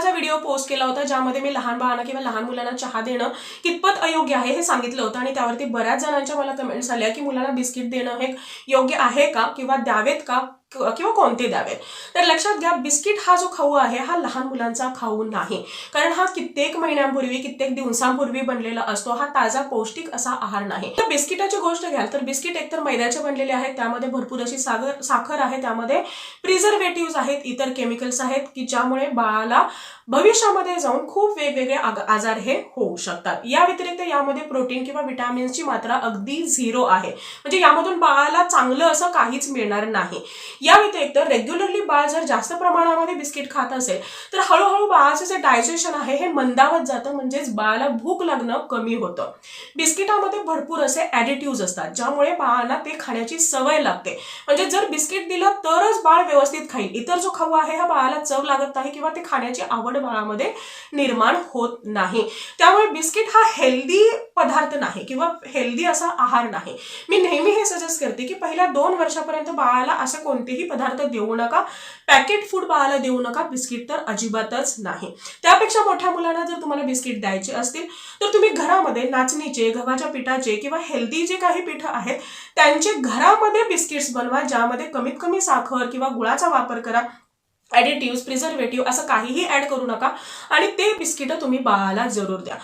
चहाचा video post केला होता ज्यामध्ये मी लहान बाळांना किंवा लहान मुलांना चहा देणं कितपत अयोग्य आहे हे सांगितलं होतं. आणि त्यावरती बऱ्याच जणांच्या मला कमेंट्स आल्या की मुलांना बिस्किट देणं हे योग्य आहे का? किंवा द्यावेत का? किंवा कोणते द्यावेत तर लक्षात घ्या बिस्किट हा जो खाऊ आहे हा लहान मुलांचा खाऊ नाही. कारण हा कित्येक महिन्यांपूर्वी कित्येक दिवसांपूर्वी बनलेला असतो. हा ताजा पौष्टिक असा आहार नाही. तर बिस्किटाची गोष्ट घ्याल तर बिस्किट एकतर मैद्याचे बनलेले आहेत त्यामध्ये भरपूर अशी सागर साखर आहे त्यामध्ये प्रिझर्वेटिव्ह आहेत इतर केमिकल्स आहेत की ज्यामुळे बाळाला भविष्यामध्ये जाऊन खूप वेगवेगळे आजार हे होऊ शकतात. या व्यतिरिक्त यामध्ये प्रोटीन किंवा विटॅमिन्सची मात्रा अगदी झिरो आहे. म्हणजे यामधून बाळाला चांगलं असं काहीच मिळणार नाही. या व्यतिरिक्त रेग्युलरली बाळ जर जास्त प्रमाणामध्ये बिस्किट खात असेल तर हळूहळू बाळाचं जे डायजेशन आहे हे मंदावत जातं. म्हणजेच बाळाला भूक लागणं कमी होतं. बिस्किटामध्ये भरपूर असे ॲडिटिव्ह असतात ज्यामुळे बाळांना ते खाण्याची सवय लागते. म्हणजे जर बिस्किट दिलं तरच बाळ व्यवस्थित खाईल. इतर जो खाऊ आहे हा बाळाला चव लागत नाही किंवा ते खाण्याची आवड बाळामध्ये निर्माण होत नाही. त्यामुळे बिस्किट हा हेल्दी पदार्थ नाही किंवा हेल्दी असा आहार नाही. मी नेहमी हे सजेस्ट करते की पहिल्या दोन वर्षापर्यंत बाळाला असे कोणतेही पदार्थ देऊ नका. पॅकेट फूड पाहायला देऊ नका. बिस्किट तर अजिबातच नाही. त्यापेक्षा मोठ्या मुलांना जर तुम्हाला बिस्किट द्यायचे असतील तर तुम्ही घरामध्ये नाचणीचे गव्हाच्या पिठाचे किंवा हेल्दी जे काही पिठं आहेत त्यांचे घरामध्ये बिस्किट्स बनवा ज्यामध्ये कमीत कमी साखर किंवा गुळाचा वापर करा. ॲडिटिव्ह प्रिझर्वेटिव्ह असं काहीही ॲड करू नका. आणि ते बिस्किटं तुम्ही बाळाला जरूर द्या.